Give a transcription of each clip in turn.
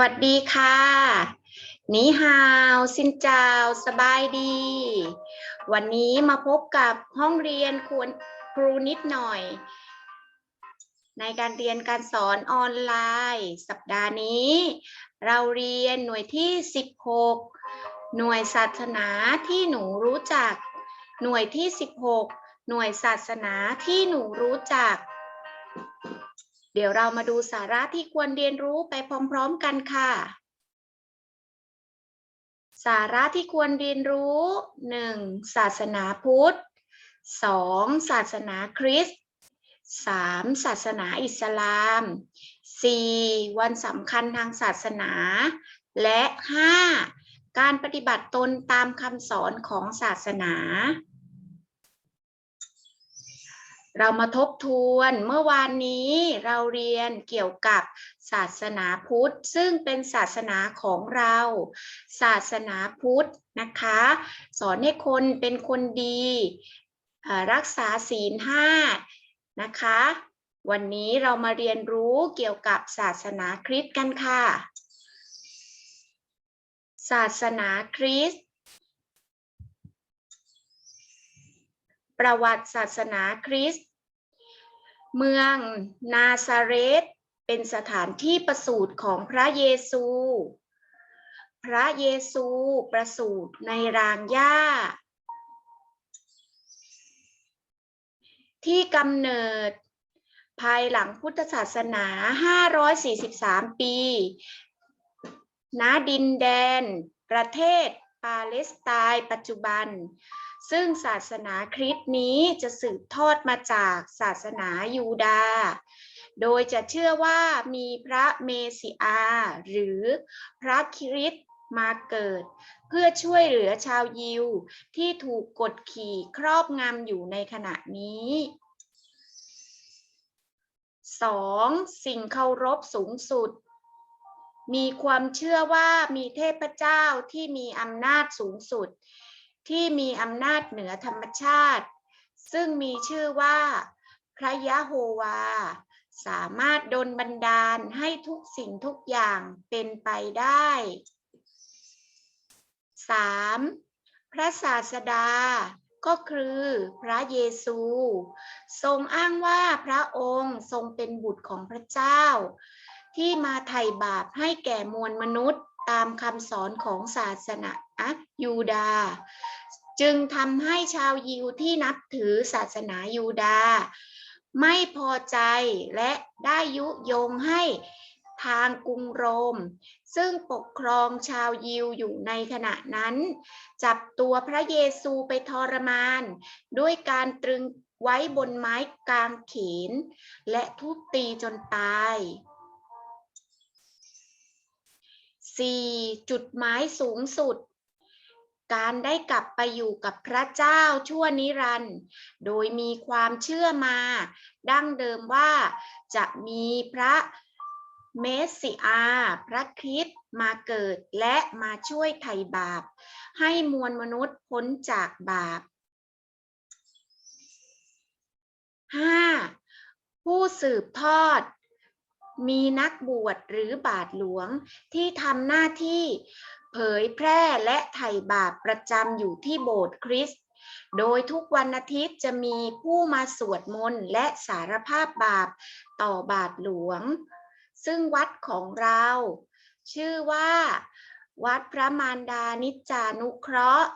วัสดีค่ะนีฮาวซินจาว สบายดี วันนี้มาพบกับห้องเรียนควรครูนิดหน่อย ในการเรียนการสอนออนไลน์ สัปดาห์นี้ เราเรียนหน่วยที่ 16 หน่วยศาสนาที่หนูรู้จัก หน่วยที่ 16 หน่วยศาสนาที่หนูรู้จัก เดี๋ยวเรามาดูสาระที่ควรเรียนรู้ไปพร้อมๆกันค่ะ สาระที่ควรเรียนรู้ 1. ศาสนาพุทธ 2. ศาสนาคริสต์ 3. ศาสนาอิสลาม 4. วันสำคัญทางศาสนา และ 5. การปฏิบัติตนตามคำสอนของศาสนา เรามาทบทวนเมื่อวานนี้เราเรียนเกี่ยวกับศาสนาพุทธ ซึ่งเป็นศาสนาของเรา ศาสนาพุทธนะคะ สอนให้คนเป็นคนดีรักษาศีลห้านะคะ วันนี้เรามาเรียนรู้เกี่ยวกับศาสนาคริสต์กันค่ะ ศาสนาคริสต์ประวัติศาสนาคริสต์ เมืองนาซาเรตเป็นสถานที่ประสูติของพระเยซู พระเยซูประสูติในรางหญ้า ที่กำเนิด ภายหลังพุทธศาสนา 543 ปี ณ ดินแดน ประเทศ ปาเลสไตน์ปัจจุบัน ซึ่งศาสนาคริสต์นี้จะสืบทอดมาจากศาสนายูดาห์โดยจะเชื่อว่ามีพระเมสสิอาหรือพระคริสต์มาเกิด เพื่อช่วยเหลือชาวยิวที่ถูกกดขี่ครอบงำอยู่ในขณะนี้ 2. สิ่งเคารพสูงสุด มีความเชื่อว่ามีเทพเจ้าที่มีอำนาจสูงสุด ที่มีอำนาจเหนือธรรมชาติ ซึ่งมีชื่อว่า พระยะโฮวา สามารถดลบันดาลให้ทุกสิ่งทุกอย่างเป็นไปได้ 3. พระศาสดาก็คือพระเยซู ทรงอ้างว่าพระองค์ทรงเป็นบุตรของพระเจ้า ที่มาไถ่บาปให้แก่มวลมนุษย์ตามคำสอนของศาสนายูดา จึงทำให้ชาวยิวที่นับถือศาสนายูดา ไม่พอใจและได้ยุยงให้ทางกรุงโรม ซึ่งปกครองชาวยิวอยู่ในขณะนั้น จับตัวพระเยซูไปทรมาน ด้วยการตรึงไว้บนไม้กางเขน และทุบตีจนตาย 4. จุดหมายสูงสุด การได้กลับไปอยู่กับพระเจ้าชั่วนิรันดร์โดยมีความเชื่อมา ดั้งเดิมว่าจะมีพระเมสสิอาพระคริสต์มาเกิดและมาช่วยไถ่บาป ให้มวลมนุษย์พ้นจากบาป 5. ผู้สืบทอด มีนักบวชหรือบาทหลวงที่ทำหน้าที่เผยแพร่และไถ่บาปประจำอยู่ที่โบสถ์คริสต์ โดยทุกวันอาทิตย์จะมีผู้มาสวดมนต์และสารภาพบาปต่อบาทหลวง ซึ่งวัดของเรา ชื่อว่า วัดพระมารดานิจานุเคราะห์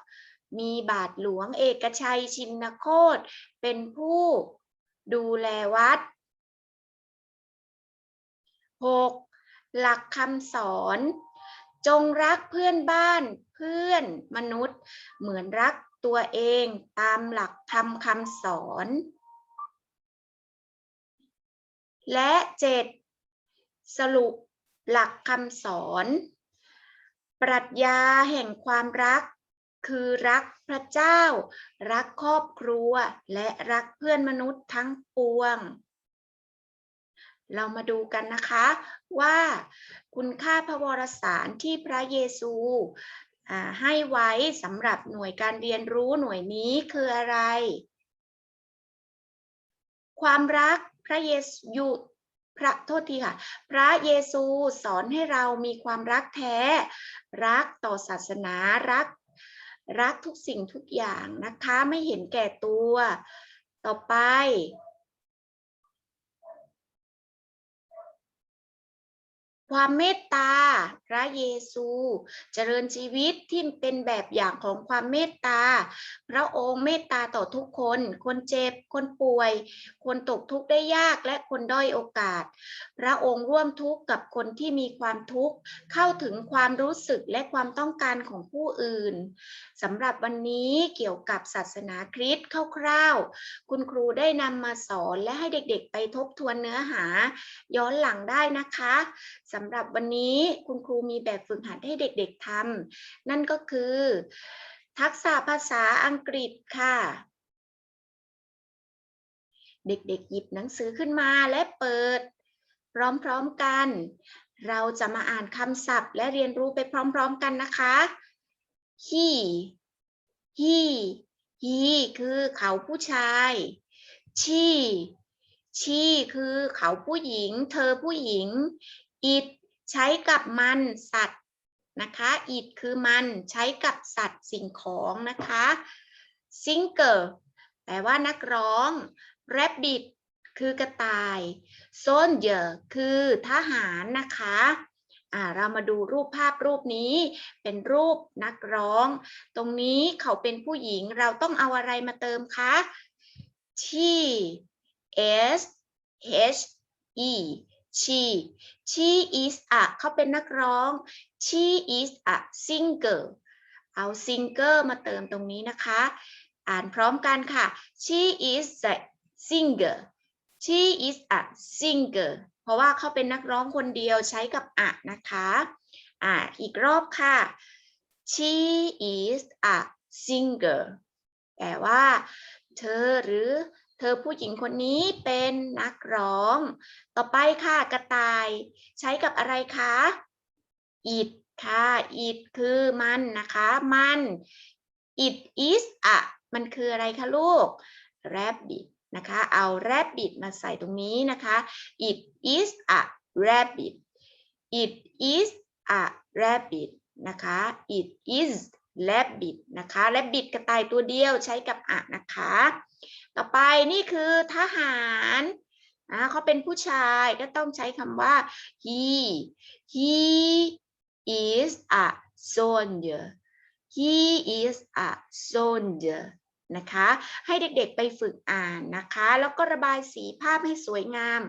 มีบาทหลวงเอกชัยชินโคตเป็นผู้ดูแลวัด 6. หลักคำสอน จงรักเพื่อนบ้านเพื่อนมนุษย์ เหมือนรักตัวเองตามหลักธรรมคำสอน และ 7. สรุปหลักคำสอน ปรัชญาแห่งความรักคือรักพระเจ้า รักครอบครัว และรักเพื่อนมนุษย์ทั้งปวง เรามาดูกันนะคะว่าคุณค่าพระวรสารที่พระเยซูให้ไว้สำหรับหน่วยการเรียนรู้หน่วยนี้คืออะไร ความรักพระเยซูพพระโทษทีค่ะ พระเยซูสอนให้เรามีความรักแท้ รักต่อศาสนารัก รักทุกสิ่งทุกอย่างนะคะ ไม่เห็นแก่ตัว ต่อไป ความเมตตา พระเยซู เจริญชีวิตที่เป็นแบบอย่างของความเมตตา พระองค์เมตตาต่อทุกคน คนเจ็บ คนป่วย คนตกทุกข์ได้ยากและคนด้อยโอกาส พระองค์ร่วมทุกข์กับคนที่มีความทุกข์ เข้าถึงความรู้สึกและความต้องการของผู้อื่นสำหรับวันนี้เกี่ยวกับศาสนาคริสต์คร่าวๆ คุณครูได้นำมาสอนและให้เด็กๆ ไปทบทวนเนื้อหา ย้อนหลังได้นะคะำหรับวันนี้คุณครูมีแบบฝึกหัดให้เด็กๆทำนั่นก็คือ ทักษะภาษาอังกฤษค่ะ เด็กๆหยิบหนังสือขึ้นมาและเปิด พร้อมๆกัน เราจะมาอ่านคำศัพท์และเรียนรู้ไปพร้อมๆกันนะคะ he he he คือเขาผู้ชาย she she คือเขาผู้หญิง เธอผู้หญิง it ใช้กับมันสัตว์นะคะ it คือมันใช้กับสัตว์สิ่งของนะคะ singer แปลว่านักร้อง rabbit คือกระต่าย soldier คือทหารนะคะอ่าเรามาดูรูปภาพรูปนี้เป็นรูปนักร้อง ตรงนี้เขาเป็นผู้หญิงเราต้องเอาอะไรมาเติมคะ she s h e she she is a เขาเป็นนักร้อง she is a singer เอา singer มาเติมตรงนี้นะคะ อ่านพร้อมกันค่ะ she is a singer she is a singer เพราะว่าเขาเป็นนักร้องคนเดียวใช้กับอะนะคะ อ่าอีกรอบค่ะ she is a singer แปลว่า เธอหรือ เธอผู้หญิงคนนี้เป็นนักร้อง ต่อไปค่ะกระต่ายใช้กับอะไรคะ it ค่ะ it คือมันนะคะมัน it is a มันคืออะไรคะลูก rabbit นะคะ เอา rabbit มาใส่ตรงนี้นะคะ it is a rabbit it is a rabbit นะคะ it is rabbit นะคะ rabbit กระต่ายตัวเดียวใช้กับอะนะคะ ต่อไปนี่คือทหารอ่าเขาเป็นผู้ชายก็ต้องใช้คำว่า he he is a soldier he is a soldier นะคะ ให้เด็กๆไปฝึกอ่านนะคะ แล้วก็ระบายสีภาพให้สวยงาม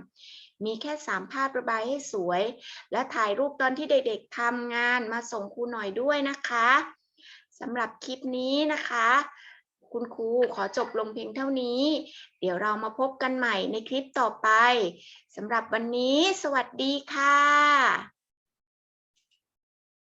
มีแค่สามภาพระบายให้สวย และถ่ายรูปตอนที่เด็กๆทำงานมาส่งครูหน่อยด้วยนะคะ สำหรับคลิปนี้นะคะ คุณครูขอจบลงเพียงเท่านี้ เดี๋ยวเรามาพบกันใหม่ในคลิปต่อไปสำหรับวันนี้ สวัสดีค่ะ